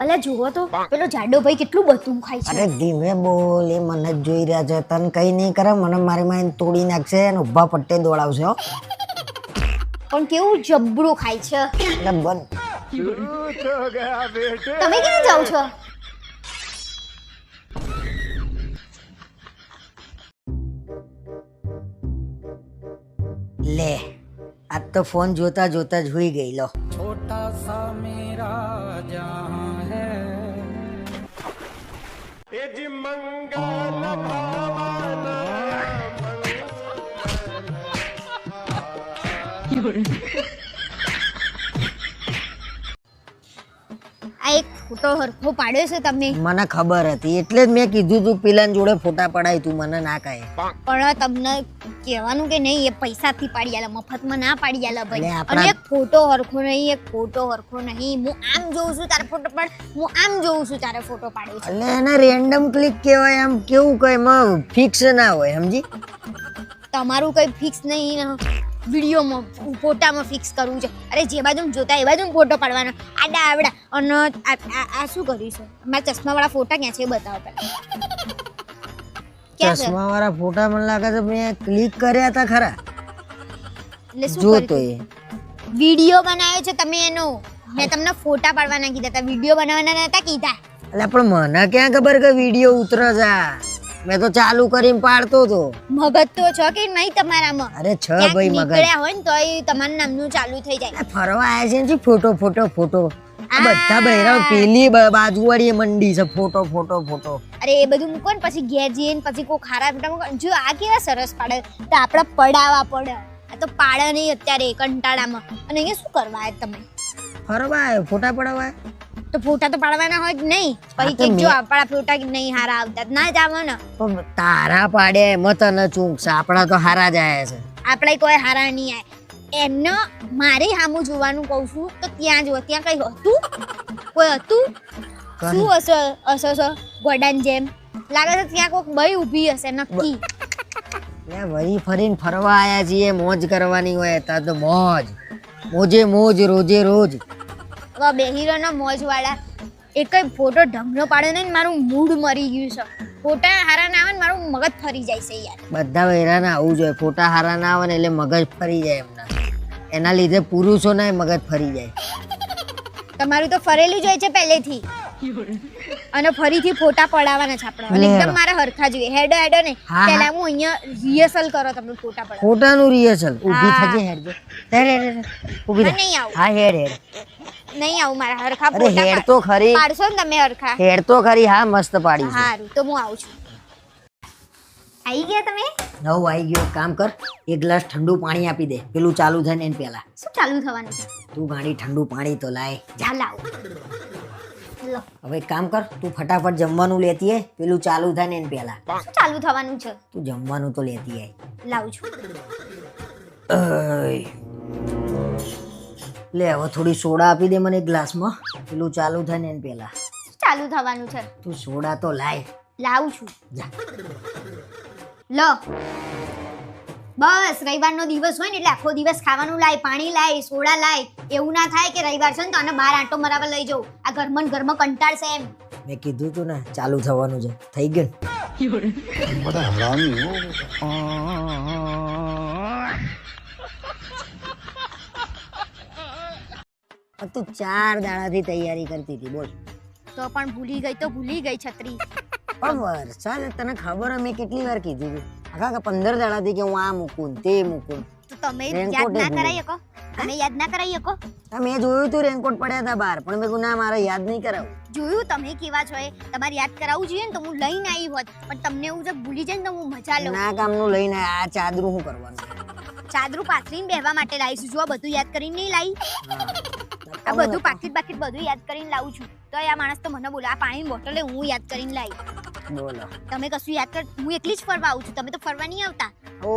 અલા જુઓ તો પેલો જાડો ભાઈ કેટલું બધું ખાય છે. અરે ધીમે બોલ એ મને જ જોઈ રહ્યા છે. તને કઈ નહીં કરે મને મારી માં તોડી નાખશે અને ઊભા પટ્ટે દોડાવશે હો. પણ કેવું જબરું ખાય છે. એટલે બંધ. તમે ક્યાં જાઓ છો? લે આજ તો ફોન જોતા જોતા જ હોઈ ગઈ લો આ એક ફોટો હરખો પાડ્યો છે તમે મને ખબર હતી એટલે જ મેં કીધું તું પેલા જોડે ફોટા પડાય તું મને ના કહે. પણ તમને કહેવાનું કે નહીં એ પૈસાથી પાડી આલે મફતમાં ના પાડી આલે ભાઈ. અને એક ફોટો હરખો નહીં એક ફોટો હરખો નહીં. હું આમ જોઉં છું તારે ફોટો પણ હું આમ જોઉં છું તારે ફોટો પાડ્યો છે. એટલે એને રેન્ડમ ક્લિક કહેવાય આમ કેવું કઈ એમાં ફિક્સ ના હોય સમજી? તમારું કઈ ફિક્સ નહીં વિડીયોમાં ફોટામાં ફિક્સ કરવું છે. અરે જે બાજુ જોતા એ બાજુ ફોટો પાડવાનો. આડા આવડા. અને આ શું કર્યું છે? મારા ચશ્માવાળા ફોટા ક્યાં છે બતાવો પહેલા. ક્યાં છે? ચશ્મા વાળા ફોટા મને લાગે છે મેં ક્લિક કર્યા હતા ખરા. એટલે શું જો કર્યું? તો છે? એ. વીડિયો બનાવ્યો છે તમે એનો. મેં તમને ફોટા પાડવાના કીધા હતા વીડિયો બનાવવાના નતા કીધા. એટલે પણ મને ક્યાં ખબર કે વીડિયો ઉતરે છે? મેં તો ચાલુ કરીને પાડતો તો. મગજ તો છો કે નહીં તમારામાં? અરે છ ભાઈ મગજ. નીકળ્યા હોય ને તોય તમારું નામનું ચાલુ થઈ જાય. ફરવા આવ્યા છે ને ફોટો ફોટો ફોટો. બધા બહેરાઓ પેલી બાજુવાળી મંડી છે ફોટો ફોટો ફોટો. અરે એ બધું મૂકો ને પછી ઘેર જઈએ ને પછી કોઈ ખારા ફોટા મૂકો. જો આ કેવા સરસ પાડે. તો આપણે પડાવા પડે. આ તો પાડે નહીં અત્યારે કંટાળામાં. અને અહીંયા શું કરવા તમે? ફરવા આવ્યો ફોટા પડાવવા? તો ફોટા તો પાડવાના હોય જ નહીં. પછી કે જો આપણા ફોટા નહીં હારા આવતા? ના જ આવે ને પણ તારા પાડે એમાં તને ચૂંક આપણા તો હારા જ આયા છે. આપણે કોઈ હારા નહીં આવે એમનો મારે સામું જોવાનું કહું છું તો ત્યાં જો ત્યાં કઈ હતું? કોઈ હતું? શું હશે? હશે હશે? ગોડાન જેમ. લાગે છે ત્યાં કોઈક બઈ ઊભી હશે નક્કી. વળી ફરીને ફરવા આયા છીએ મોજ કરવાની હોય તા તો મોજ. મોજે મોજ રોજે રોજ. હવે બે હીરોના મોજવાળા. એકય ફોટો ઢંગનો પાડ્યો નહીં મારું મૂડ મરી ગયું છે. ફોટા હારા ના આવે ને મારું મગજ ફરી જાય છે યાર. બધા વહેરાને આવવું જોઈએ. ફોટા હારા ના આવે ને એટલે મગજ ફરી જાય એમના. એના લીધે પુરુષોના મગજ ફરી જાય. તમારું તો ફરેલું જ હોય છે પહેલેથી. અને ફરીથી ફોટા પડાવવાના છે આપણે. અને એકદમ મારા હરખા જોઈએ હેડો હેડો ને. પહેલા હું અહીંયા રિહર્સલ કરો તમને ફોટા પડાવ ફોટાનું રિહર્સલ ઊભી. થજે હેડ હેડ રે હેડ. ઊભી નહીં આવું. હા હેડ હેડ. નહીં આવું મારા હરખા અરે હેડ તો ખરી. પાડશો ને તમે હરખા. હેડ તો ખરી હા મસ્ત પાડી સારું તો હું આવું છું. આવી ગયા તમે? નવ આવી ગયો. કામ કર એક ગ્લાસ ઠંડુ પાણી આપી દે. પેલું ચાલુ થાય ને એને પહેલા. શું ચાલુ થવાનું છે? તું ગાડી ઠંડુ પાણી તો લાય. જા. લાવો. હવે એક કામ કર તું ફટાફટ જમવાનું લેતી હે પેલું ચાલુ થાય ને એને પહેલા. શું ચાલુ થવાનું છે? તું જમવાનું તો લેતી આય. લાવ છું. લે હવે થોડી સોડા આપી દે મને એક ગ્લાસમાં. પેલું ચાલુ થાય ને એને પહેલા. ચાલુ થવાનું છે. તું સોડા તો લાય. લાવું છું. જા. લો. બસ રવિવારનો દિવસ હોય ને એટલે આખો દિવસ ખાવાનું લાય પાણી લાય સોડા લાય. એવું ના થાય કે રવિવાર છે ને તો આને બહાર આંટો મરાવા લઈ જાઉં આ ઘરમાં ઘરમાં કંટાળશે એમ. મેં કીધું તું ને ચાલુ થવાનું છે. થઈ ગયું બધા बड़ा તું ચાર દાડાથી તૈયારી કરતી હતી બોલ. તો પણ ભૂલી ગઈ તો ભૂલી ગઈ છત્રી. પણ વરસાદ તને ખબર મેં કેટલી વાર કીધું હતું આખા પંદર દાડાથી કે હું આ મૂકું તે મૂકું તો તમે યાદ ના કરાઈ શકો? તમે યાદ ના કરાઈ શકો? મેં જોયું તું રેનકોટ પડ્યા હતા બહાર પણ મેં ના મારે યાદ નહીં કરાવું. જોયું તમે કેવા છો એ? તમારે યાદ કરાવવું જોઈએ ને તો હું લઈને આવી હોત. પણ તમને એવું જો ભૂલી જાય ને તો હું મજા લઉં. ના કામનું લઈને આ ચાદરું હું કરવાનું ચાદરું પાથરીને બેહવા માટે લાવીશું જો બધું યાદ કરીને નહીં લાવી આ બધું પાકીટ પાકીટ બધું યાદ કરીને લાવું છું. તો આ માણસ તો મને બોલે આ પાણીની બોટલે હું યાદ કરીને લાવી બોલો. તમે કશું યાદ કર હું એકલી જ ફરવા આવું છું. તમે તો ફરવા નહીં આવતા. ઓ.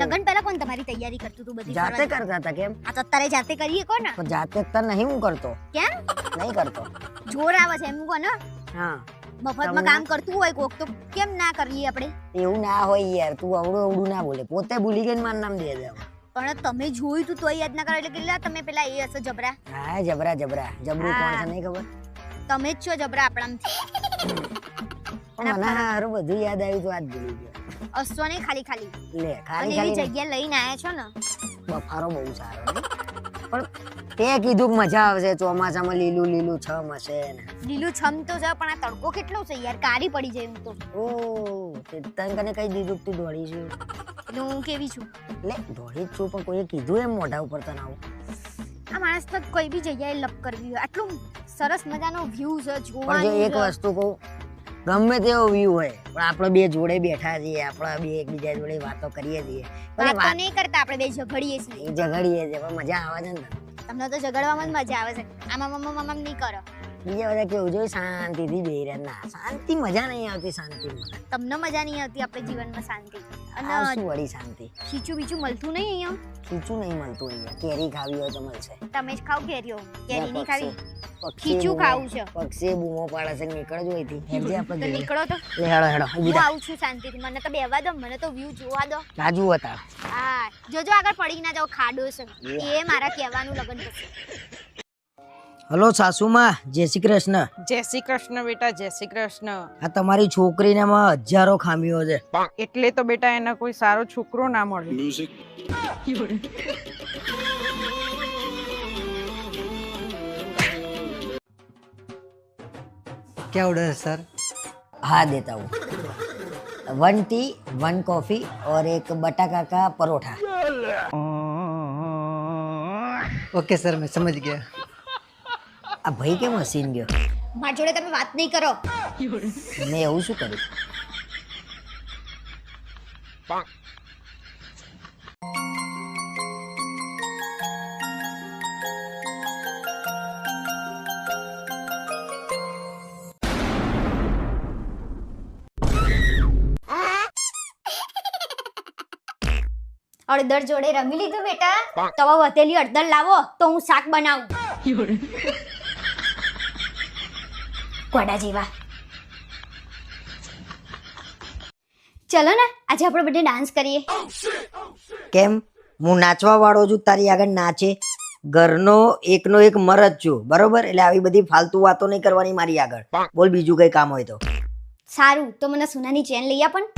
લગન પહેલા કોણ તમારી તૈયારી કરતું તું બધી જાતે કરતા હતા કેમ? આ તો અત્યારે જાતે કરીએ કોણ? જાતે અત્યારે નહીં હું કરતો. કેમ? નહીં કરતો. જોર આવે છે એમ કોને હા. મફતમાં માં કામ કરતું હોય કોક તો કેમ ના કરીએ આપણે? એવું ના હોય યાર તું અવડું અવડું ના બોલે. પોતે ભૂલી ગઈ માર નામ દે દે. પણ તમે જોયું તું તોય યાદ ના કરો એટલે કેટલા તમે પેલા એ હશો જબરા? હા જબરા જબરા. જબરું કોણ છે નહીં ખબર? તમે જ છો જબરા આપણામાંથી. પણ મને હારું બધું યાદ આવ્યું તો આજ ભૂલી ગયો. અસો નહીં ખાલી ખાલી? લે ખાલી ખાલી જગ્યા લઈને આયા છો ને? બફારો બહુ સારો પણ તે કીધું કે મજા આવશે ચોમાસામાં લીલું લીલું છમ હશે ને. લીલું છમ તો છે પણ આ તડકો કેટલો છે યાર કારી પડી જાય તો. ઓ તે તને કને દીધું કે તું એટલે હું કેવી છું? એટલે દોડી જ છું પણ કોઈએ કીધું એમ મોઢા ઉપર તને આવું આ માણસ તો કોઈ બી જગ્યાએ લપ કરવી હોય. આટલું સરસ મજાનો વ્યૂ છે પણ એક વસ્તુ કહું ગમે તેવો વ્યૂ હોય પણ આપણે બે જોડે બેઠા છીએ આપણા બે એકબીજા જોડે વાતો કરીએ છીએ. વાતો નહીં કરતા આપણે બે ઝઘડીએ છીએ. ઝઘડીએ છીએ પણ મજા આવે છે ને. તમને તો ઝઘડવામાં જ મજા આવે છે. આમાં મમ્મા મમ્મા નહીં કરો. બીજા બધા કેવું જોઈએ? શાંતિથી બે રહે ના. શાંતિ મજા નહીં આવતી શાંતિ તમને મજા નહીં આવતી આપણે જીવનમાં શાંતિ. અને આવશું વળી શાંતિ? ખીચું બીચું મળતું નહીં અહીંયા? ખીચું નહીં મળતું અહીંયા. કેરી ખાવી હોય તો મળશે. તમે જ ખાવ કેરીઓ. કેરી નહીં ખાવી? ખીચું ખાવું છે. પક્ષી બૂમો પાડે છે નીકળજો અહીંથી. હેડજે આપણે તો નીકળો તો. લે હેડો હેડો હું આવું છું શાંતિથી. મને તો બેવા દો મને તો વ્યૂ જોવા દો. હતા હા. જોજો આગળ પડી ના જાઓ ખાડો છે. એ મારા કહેવાનું લગન થશે. હલો સાસુમાં જય શ્રી કૃષ્ણ જય શ્રી કૃષ્ણ બેટા જય શ્રી કૃષ્ણ આ તમારી છોકરીનામાં હજારો ખામીઓ છે એટલે તો બેટા એને કોઈ સારો છોકરો ના મળે क्या ऑर्डर है सर हाँ देता हूँ वन टी वन कॉफी और एक बटाका का परोठा ओके सर मैं समझ गया આ ભાઈ કેમ હસીન ગયો? મારી જોડે તમે વાત નહીં કરો. મેં એવું શું કર્યું? અડદર જોડે રમી લીધું બેટા. તો વતેલી અડદર લાવો તો હું શાક બનાવું. કોડા જેવા ચલો ને આજે આપણે બધે ડાન્સ કરીએ. કેમ? હું નાચવા વાળો છું તારી આગળ નાચે. ઘરનો એકનો એક મરદ છું બરોબર? એટલે આવી બધી ફાલતુ વાતો નહીં કરવાની મારી આગળ. બોલ બીજું કઈ કામ હોય તો. સારું તો મને સોનાની ચેન લઈ આપણ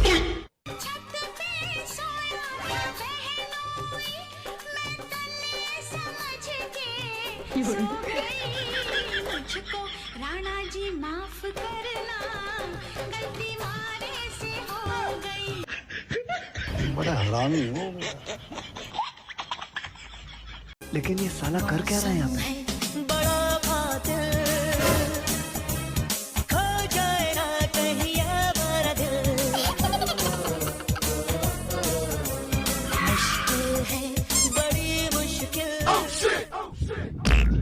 माफ़ करना। गलती मारे से हो गई। बड़ा हरामी हो। लेकिन ये साला कर क्या रहा है यहाँ पे?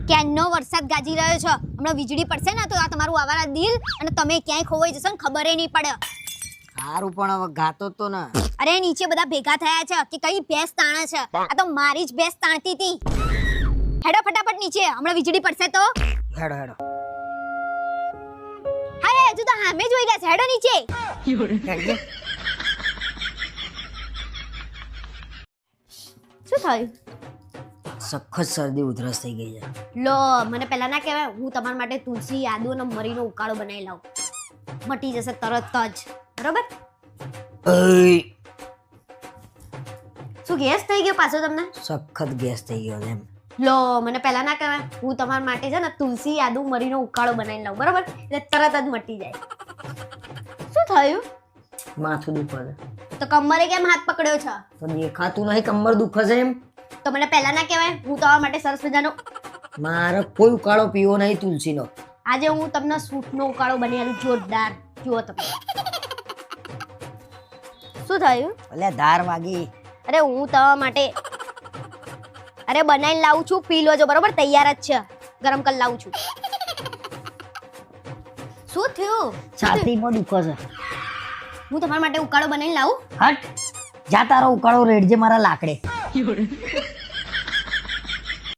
ક્યાંનો વરસાદ ગાજી રહ્યો છે. હમણાં વીજળી પડશે ને તો આ તમારું આવારા દિલ અને તમે ક્યાંય ખોવાઈ જશો ને ખબર નહીં પડે. સારું પણ હવે ગાતો તો ને. અરે નીચે બધા ભેગા થયા છે કે કઈ ભેંસ તાણે છે. આ તો મારી જ ભેંસ તાણતી હતી હેડો ફટાફટ નીચે હમણાં વીજળી પડશે તો. હેડો હેડો. અરે હજુ તો હામે જોઈ ગયા છે. હેડો નીચે. શું થયું? સખત શરદી ઉધરસ થઈ ગઈ છે. લો મને પહેલા ના કહેવાય હું તમારા માટે તુલસી આદુ અને મરીનો ઉકાળો બનાવી લાવું મટી જશે તરત જ. બરોબર? શું ગેસ થઈ ગયો પાછો તમને? સખત ગેસ થઈ ગયો એમ. લો મને પહેલા ના કહેવાય હું તમારા માટે છે ને તુલસી આદુ મરીનો ઉકાળો બનાવી લઉં બરોબર? એટલે તરત જ મટી જાય. શું થયું? માથું દુખે તો કમરે કેમ હાથ પકડ્યો છે? તો દેખાતું નહીં કમર દુખે છે એમ. તો મને પહેલા ના કહેવાય હું તમારા માટે સરસ મજાનો મારો કોઈ ઉકાળો પીવો નહીં તુલસીનો. આજે હું તમને સૂટનો ઉકાળો બનાવી જોરદાર જુઓ તમે શું થયું? એટલે ધાર વાગી. અરે હું તમારા માટે અરે બનાવીને લાવું છું પી લોજો બરોબર? તૈયાર જ છે. ગરમ કરી લાવું છું. શું થયું? છાતીમાં દુખે છે. હું તમારા માટે ઉકાળો બનાવીને લાવું? હટ. જા તારો ઉકાળો રેડજે મારા લાકડે.